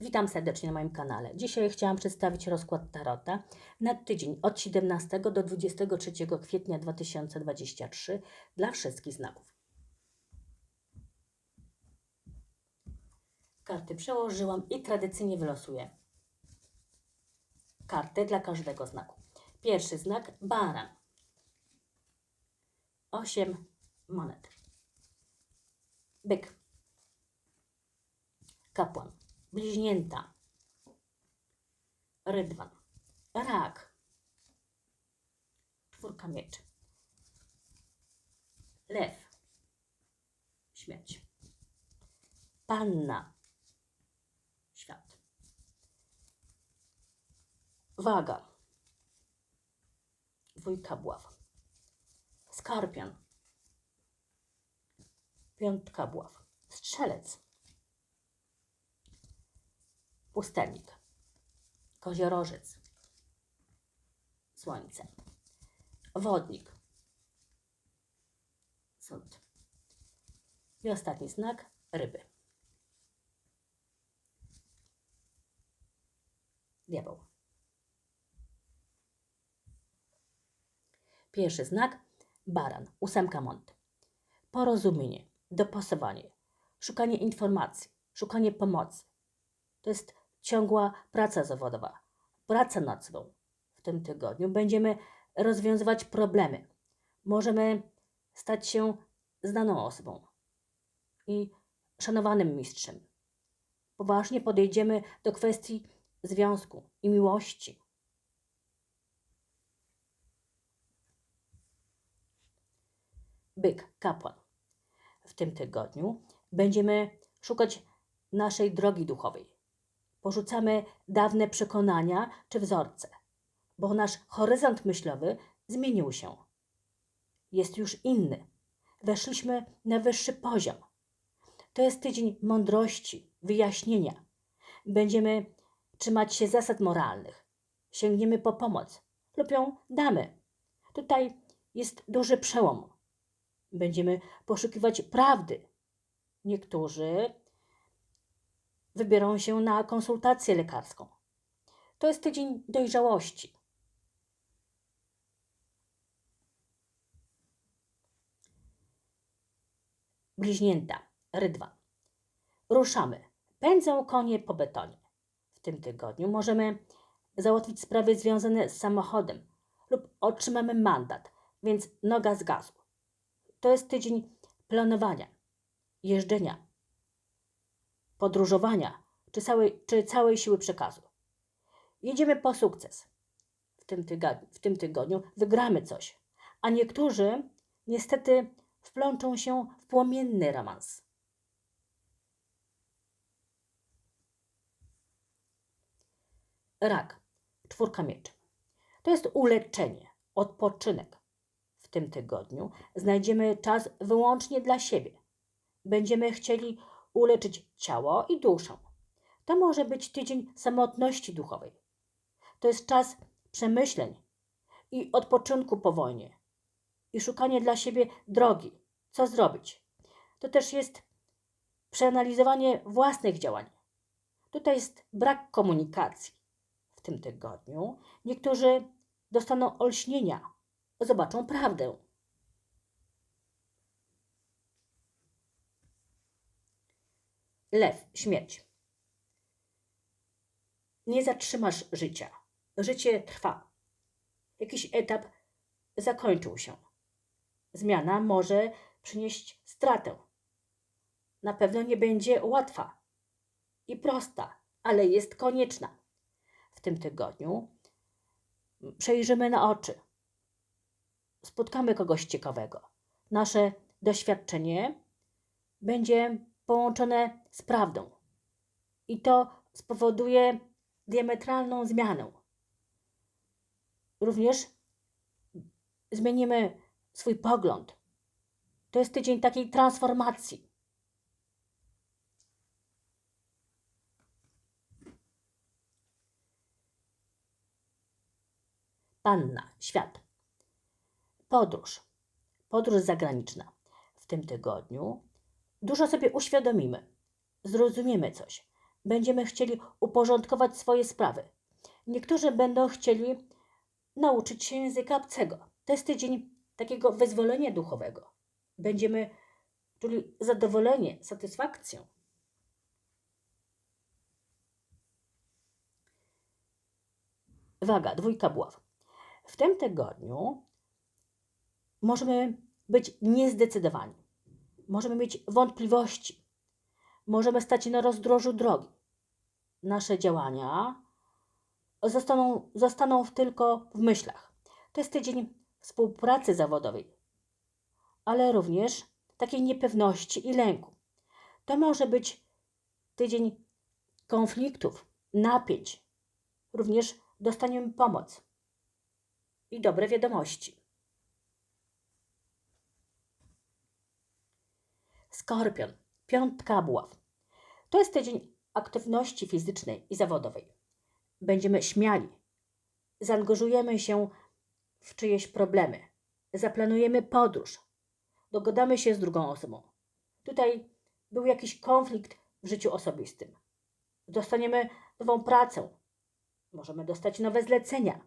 Witam serdecznie na moim kanale. Dzisiaj chciałam przedstawić rozkład Tarota na tydzień od 17 do 23 kwietnia 2023 dla wszystkich znaków. Karty przełożyłam i tradycyjnie wylosuję karty dla każdego znaku. Pierwszy znak baran. 8 monet. Byk. Kapłan. Bliźnięta. Rydwan. Rak. Czwórka mieczy. Lew. Śmierć. Panna. Świat. Waga. Dwójka buław. Skorpion. Piątka buław. Strzelec. Pustelnik. Koziorożec. Słońce. Wodnik. Sąd. I ostatni znak ryby. Diabeł. Pierwszy znak baran, ósemka mont. Porozumienie, dopasowanie, szukanie informacji, szukanie pomocy. To jest ciągła praca zawodowa, praca nocną. W tym tygodniu będziemy rozwiązywać problemy. Możemy stać się znaną osobą i szanowanym mistrzem. Poważnie podejdziemy do kwestii związku i miłości. Byk, kapłan. W tym tygodniu będziemy szukać naszej drogi duchowej. Porzucamy dawne przekonania czy wzorce, bo nasz horyzont myślowy zmienił się. Jest już inny. Weszliśmy na wyższy poziom. To jest tydzień mądrości, wyjaśnienia. Będziemy trzymać się zasad moralnych. Sięgniemy po pomoc lub ją damy. Tutaj jest duży przełom. Będziemy poszukiwać prawdy. Niektórzy wybiorą się na konsultację lekarską. To jest tydzień dojrzałości. Bliźnięta, rydwan. Ruszamy. Pędzą konie po betonie. W tym tygodniu możemy załatwić sprawy związane z samochodem lub otrzymamy mandat, więc noga z gazu. To jest tydzień planowania, jeżdżenia, podróżowania czy całej, czy całej siły przekazu. Jedziemy po sukces. W tym, tygodniu, w tym tygodniu wygramy coś, a niektórzy niestety wplączą się w płomienny romans. Rak, czwórka mieczy. To jest uleczenie, odpoczynek. W tym tygodniu znajdziemy czas wyłącznie dla siebie. Będziemy chcieli uleczyć ciało i duszę. To może być tydzień samotności duchowej. To jest czas przemyśleń i odpoczynku po wojnie i szukanie dla siebie drogi, co zrobić. To też jest przeanalizowanie własnych działań. Tutaj jest brak komunikacji. W tym tygodniu niektórzy dostaną olśnienia, zobaczą prawdę. Lew, śmierć. Nie zatrzymasz życia. Życie trwa. Jakiś etap zakończył się. Zmiana może przynieść stratę. Na pewno nie będzie łatwa i prosta, ale jest konieczna. W tym tygodniu przejrzymy na oczy. Spotkamy kogoś ciekawego. Nasze doświadczenie będzie połączone z prawdą. I to spowoduje diametralną zmianę. Również zmienimy swój pogląd. To jest tydzień takiej transformacji. Panna, świat. Podróż. Podróż zagraniczna. W tym tygodniu dużo sobie uświadomimy. Zrozumiemy coś. będziemy chcieli uporządkować swoje sprawy. Niektórzy będą chcieli nauczyć się języka obcego. To jest tydzień takiego wyzwolenia duchowego. Będziemy czuli zadowolenie, satysfakcję. Waga, dwójka buław. W tym tygodniu możemy być niezdecydowani. Możemy mieć wątpliwości. Możemy stać na rozdrożu drogi. Nasze działania zostaną, zostaną tylko w myślach. To jest tydzień współpracy zawodowej, ale również takiej niepewności i lęku. To może być tydzień konfliktów, napięć. Również dostaniemy pomoc i dobre wiadomości. Skorpion, piątka buław. To jest tydzień aktywności fizycznej i zawodowej. Będziemy śmiali, zaangażujemy się w czyjeś problemy, zaplanujemy podróż, dogadamy się z drugą osobą. Tutaj był jakiś konflikt w życiu osobistym. Dostaniemy nową pracę, możemy dostać nowe zlecenia,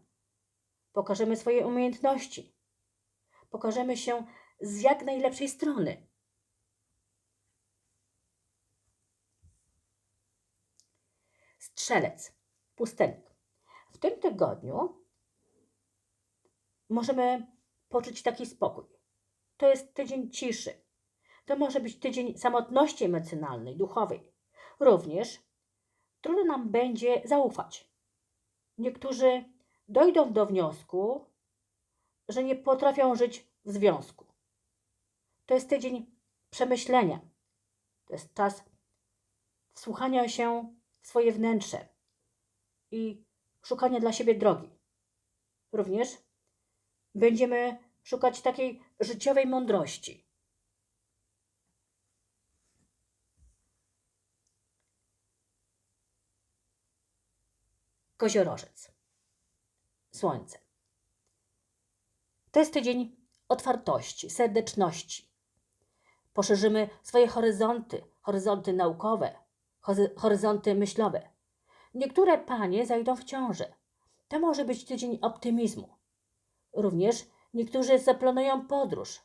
pokażemy swoje umiejętności, pokażemy się z jak najlepszej strony. Strzelec, pustelnik. W tym tygodniu możemy poczuć taki spokój. To jest tydzień ciszy. To może być tydzień samotności emocjonalnej, duchowej. Również trudno nam będzie zaufać. Niektórzy dojdą do wniosku, że nie potrafią żyć w związku. To jest tydzień przemyślenia. To jest czas wsłuchania się swoje wnętrze i szukania dla siebie drogi. Również będziemy szukać takiej życiowej mądrości. Koziorożec. Słońce. To jest tydzień otwartości, serdeczności. Poszerzymy swoje horyzonty, horyzonty naukowe, horyzonty myślowe. Niektóre panie zajdą w ciążę. To może być tydzień optymizmu. Również niektórzy zaplanują podróż,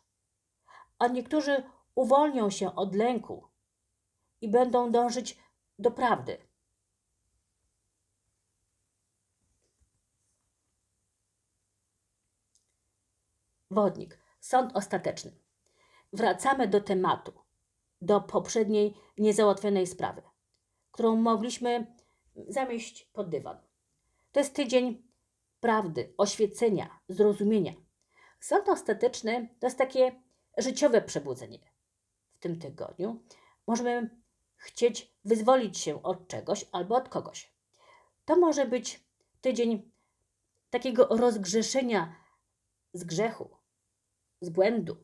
a niektórzy uwolnią się od lęku i będą dążyć do prawdy. Wodnik, sąd ostateczny. Wracamy do tematu, do poprzedniej niezałatwionej sprawy, którą mogliśmy zamieść pod dywan. To jest tydzień prawdy, oświecenia, zrozumienia. Sąd ostateczny to jest takie życiowe przebudzenie. W tym tygodniu możemy chcieć wyzwolić się od czegoś albo od kogoś. To może być tydzień takiego rozgrzeszenia z grzechu, z błędu.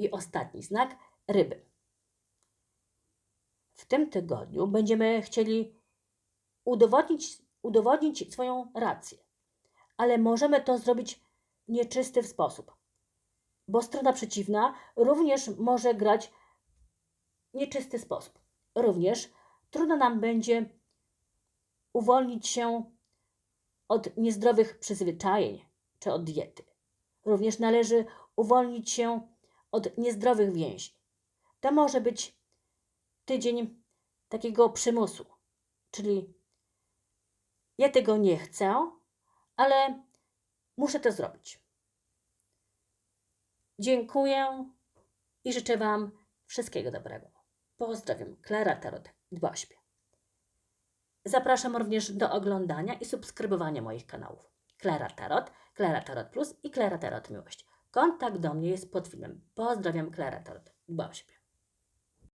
I ostatni znak ryby. W tym tygodniu będziemy chcieli udowodnić, udowodnić swoją rację, ale możemy to zrobić w nieczysty sposób, bo strona przeciwna również może grać w nieczysty sposób. Również trudno nam będzie uwolnić się od niezdrowych przyzwyczajeń czy od diety. Również należy uwolnić się od niezdrowych więzi. To może być tydzień takiego przymusu, czyli ja tego nie chcę, ale muszę to zrobić. Dziękuję i życzę Wam wszystkiego dobrego. Pozdrawiam, Klara Tarot, dba. Zapraszam również do oglądania i subskrybowania moich kanałów. Klara Tarot, Klara Tarot Plus i Klara Tarot Miłość. Kontakt do mnie jest pod filmem. Pozdrawiam, Klara Tarot. Dba o siebie.